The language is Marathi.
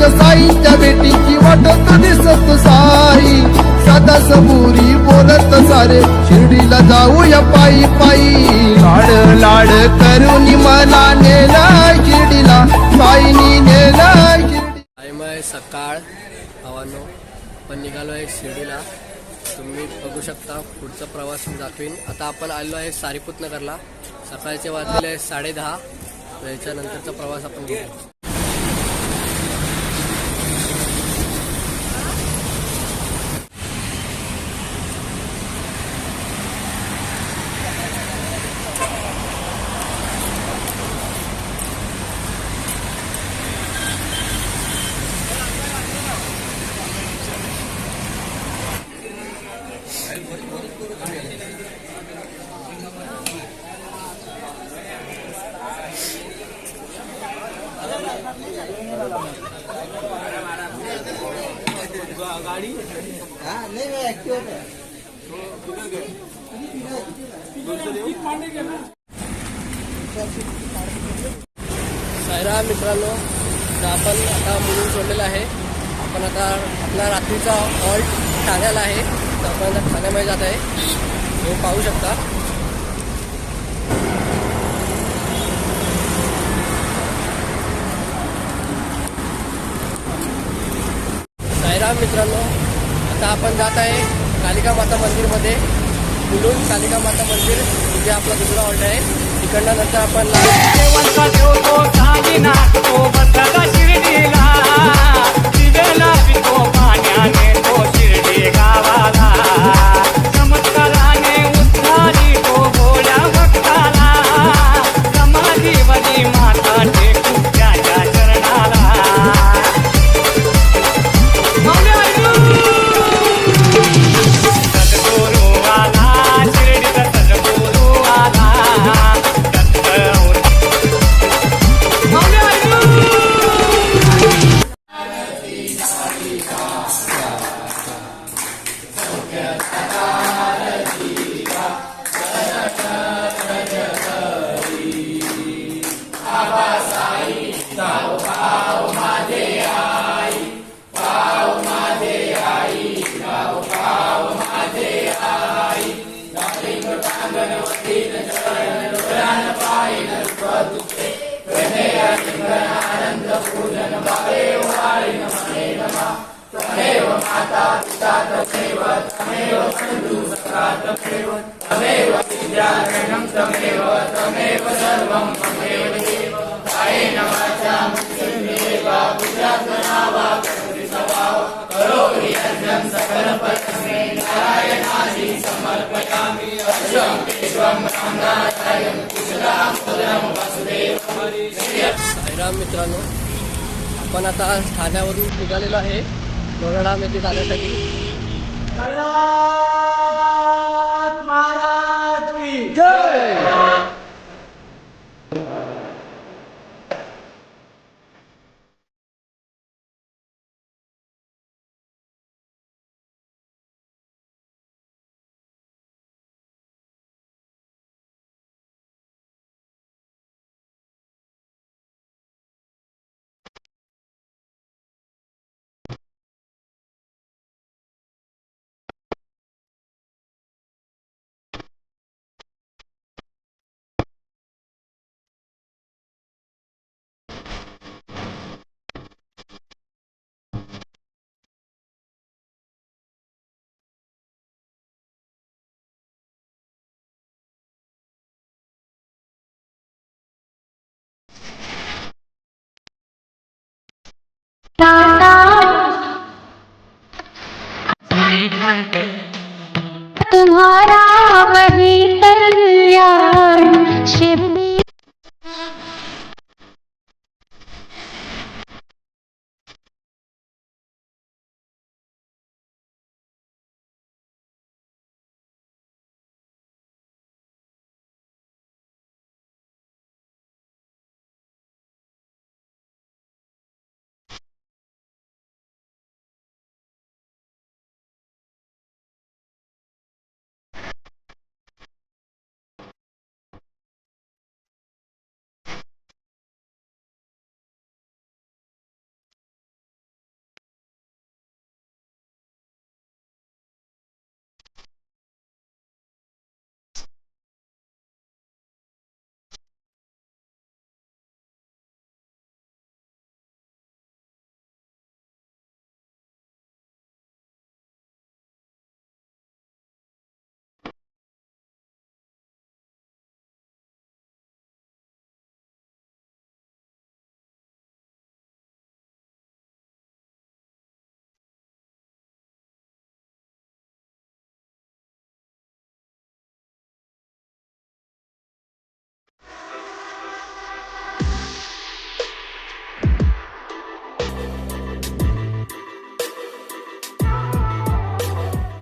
माझ्या साईच्या भेटीची वाटत दिसत साई. सदा समोरी बोलत सारे शिर्डीला जाऊया पायी पायी. लाड लाड करून मला नेला शिर्डीला साईनी नेला शिर्डी आहे सकाळ भावांनो आपण निघालो आहे शिर्डीला. तुम्ही बघू शकता पुढचा प्रवास मी दाखवीन. आता आपण आलो आहे सारीपूत नगरला. सकाळचे वाजलेले आहे साडेदहा याच्यानंतरचा प्रवास आपण घेऊ सायरा मित्रांनो तर आपण आता मुलून सोडलेलं आहे. आपण आता आपला रात्रीचा हॉल्ट ठाण्याला आहे. तर आपण आता ठाण्यामध्ये जात आहे. तुम्ही पाहू शकता. मित्रांनो आता आपण जात आहे कालिका माता मंदिरमध्ये. मुलून कालिका माता मंदिर जे आपला दुसरा हॉल्ट आहे. तिकडनं नंतर आपण ला- मित्रांनो आपण आता ठाण्यावरून निघालेलो आहे. लोणाळा येथे जाण्यासाठी तुम्हारा वही कल्याण शिव